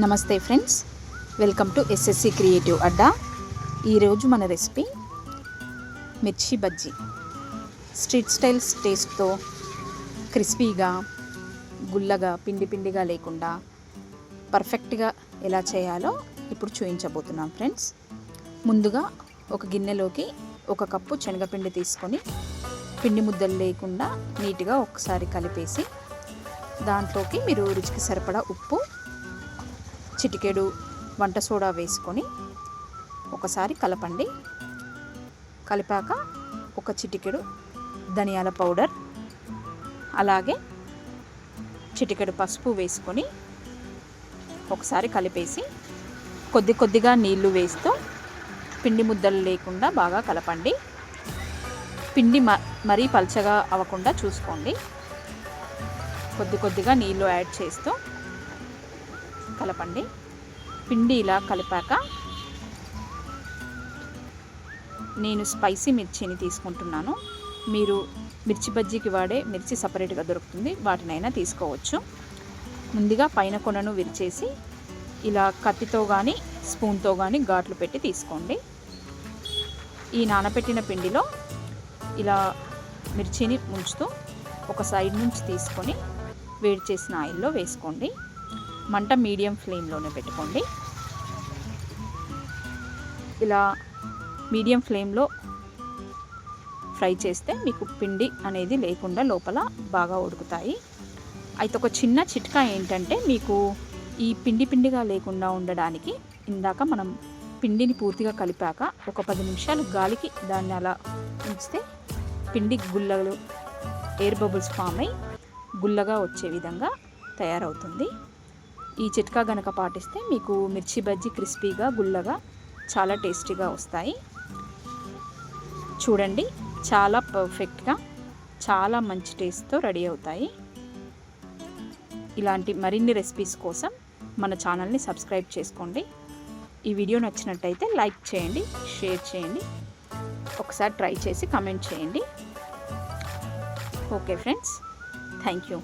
నమస్తే friends. Welcome to SSC creative Adda. ఈరోజు మన రెసిపీ మిర్చి బజ్జీ. స్ట్రీట్ స్టైల్స్ టేస్ట్తో క్రిస్పీగా గుల్లగా పిండి పిండిగా లేకుండా పర్ఫెక్ట్గా ఎలా చేయాలో ఇప్పుడు చూపించబోతున్నాం ఫ్రెండ్స్. ముందుగా ఒక గిన్నెలోకి ఒక కప్పు శనగపిండి తీసుకొని పిండి ముద్దలు లేకుండా నీట్గా ఒకసారి కలిపేసి దాంట్లోకి మీరు రుచికి సరిపడా ఉప్పు చిటికెడు వంట సోడా వేసుకొని ఒకసారి కలపండి. కలిపాక ఒక చిటికెడు ధనియాల పౌడర్ అలాగే చిటికెడు పసుపు వేసుకొని ఒకసారి కలిపేసి కొద్ది కొద్దిగా నీళ్ళు వేస్తూ పిండి ముద్దలు లేకుండా బాగా కలపండి. పిండి మ మరీ పల్చగా అవ్వకుండా చూసుకోండి. కొద్ది కొద్దిగా నీళ్ళు యాడ్ చేస్తూ కలపండి. పిండి ఇలా కలిపాక నేను స్పైసీ మిర్చిని తీసుకుంటున్నాను. మీరు మిర్చి బజ్జీకి వాడే మిర్చి సపరేట్గా దొరుకుతుంది. వాటినైనా తీసుకోవచ్చు. ముందుగా పైన కొనను విరిచేసి ఇలా కత్తితో కానీ స్పూన్తో కానీ ఘాట్లు పెట్టి తీసుకోండి. ఈ నానబెట్టిన పిండిలో ఇలా మిర్చిని ముంచుతూ ఒక సైడ్ నుంచి తీసుకొని వేడి చేసిన ఆయిల్లో వేసుకోండి. మంట మీడియం ఫ్లేమ్లోనే పెట్టుకోండి. ఇలా మీడియం ఫ్లేమ్లో ఫ్రై చేస్తే మీకు పిండి అనేది లేకుండా లోపల బాగా ఉడుకుతాయి. అయితే ఒక చిన్న చిట్కా ఏంటంటే మీకు ఈ పిండి పిండిగా లేకుండా ఉండడానికి ఇందాక మనం పిండిని పూర్తిగా కలిపాక ఒక పది నిమిషాలు గాలికి దాన్ని అలా ఉంచితే పిండి గుల్లలు ఎయిర్ బబుల్స్ ఫామ్ అయి గుల్లగా వచ్చే విధంగా తయారవుతుంది. ఈ చిట్కా గనక పాటిస్తే మీకు మిర్చి బజ్జీ క్రిస్పీగా గుల్లగా చాలా టేస్టీగా వస్తాయి. చూడండి చాలా పర్ఫెక్ట్గా చాలా మంచి టేస్ట్తో రెడీ అవుతాయి. ఇలాంటి మరిన్ని రెసిపీస్ కోసం మన ఛానల్ని సబ్స్క్రైబ్ చేసుకోండి. ఈ వీడియో నచ్చినట్టయితే లైక్ చేయండి షేర్ చేయండి ఒకసారి ట్రై చేసి కమెంట్ చేయండి. Okay friends thank you.